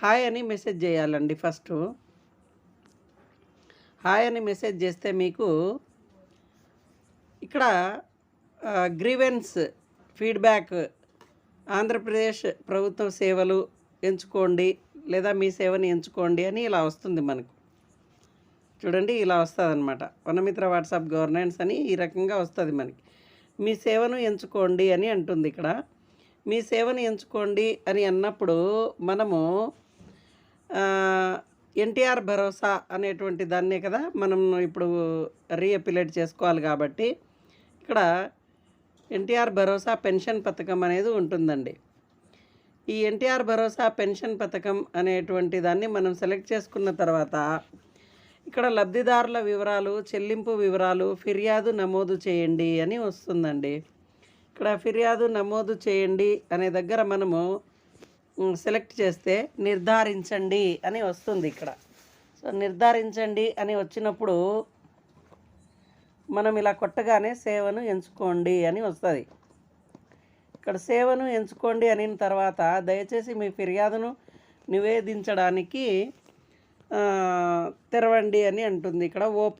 Hi అని message చేయాలండి first. Hi అని మెసేజ్ చేస్తే మీకు ఇక్కడ గ్రీవెన్స్ ఫీడ్బ్యాక్ ఆంధ్రప్రదేశ్ ప్రభుత్వ సేవలు ఎంచుకోండి లేదా మీ సేవని ఎంచుకోండి అని ఇలా వస్తుంది మనకు. చూడండి ఇలా వస్తుంది అనమాట వనమిత్ర వాట్సాప్ గవర్నెన్స్ అని ఈ రకంగా వస్తుంది మనకి. మీ సేవను ఎంచుకోండి అని అంటుంది ఇక్కడ. మీ సేవను ఎంచుకోండి అని అన్నప్పుడు మనము ఎన్టీఆర్ భరోసా అనేటువంటి దాన్నే కదా మనం ఇప్పుడు రీఅపిలేట్ చేసుకోవాలి కాబట్టి ఇక్కడ ఎన్టీఆర్ భరోసా పెన్షన్ పథకం అనేది ఉంటుందండి. ఈ ఎన్టీఆర్ భరోసా పెన్షన్ పథకం అనేటువంటి దాన్ని మనం సెలెక్ట్ చేసుకున్న తర్వాత ఇక్కడ లబ్ధిదారుల వివరాలు చెల్లింపు వివరాలు ఫిర్యాదు నమోదు చేయండి అని వస్తుందండి. ఇక్కడ ఫిర్యాదు నమోదు చేయండి అనే దగ్గర మనము సెలెక్ట్ చేస్తే నిర్ధారించండి అని వస్తుంది ఇక్కడ. సో నిర్ధారించండి అని వచ్చినప్పుడు మనం ఇలా కొట్టగానే సేవను ఎంచుకోండి అని వస్తుంది. ఇక్కడ సేవను ఎంచుకోండి అనిన తర్వాత దయచేసి మీ ఫిర్యాదును నివేదించడానికి తెరవండి అని అంటుంది. ఇక్కడ ఓ